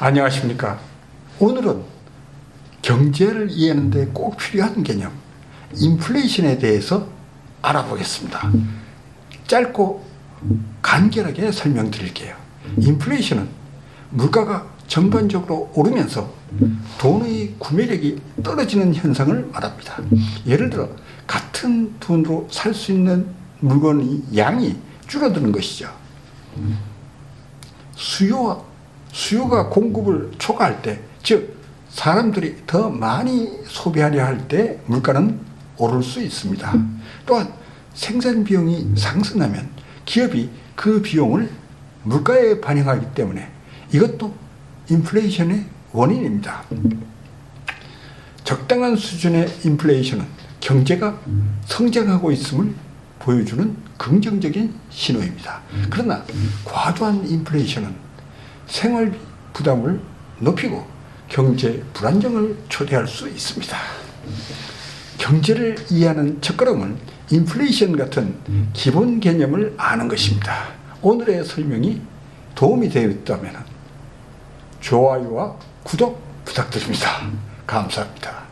안녕하십니까. 오늘은 경제를 이해하는데 꼭 필요한 개념, 인플레이션에 대해서 알아보겠습니다. 짧고 간결하게 설명드릴게요. 인플레이션은 물가가 전반적으로 오르면서 돈의 구매력이 떨어지는 현상을 말합니다. 예를 들어 같은 돈으로 살 수 있는 물건의 양이 줄어드는 것이죠. 수요와 수요가 공급을 초과할 때, 즉 사람들이 더 많이 소비하려 할 때 물가는 오를 수 있습니다. 또한 생산 비용이 상승하면 기업이 그 비용을 물가에 반영하기 때문에 이것도 인플레이션의 원인입니다. 적당한 수준의 인플레이션은 경제가 성장하고 있음을 보여주는 긍정적인 신호입니다. 그러나 과도한 인플레이션은 생활비 부담을 높이고 경제 불안정을 초래할 수 있습니다. 경제를 이해하는 첫걸음은 인플레이션 같은 기본 개념을 아는 것입니다. 오늘의 설명이 도움이 되었다면 좋아요와 구독 부탁드립니다. 감사합니다.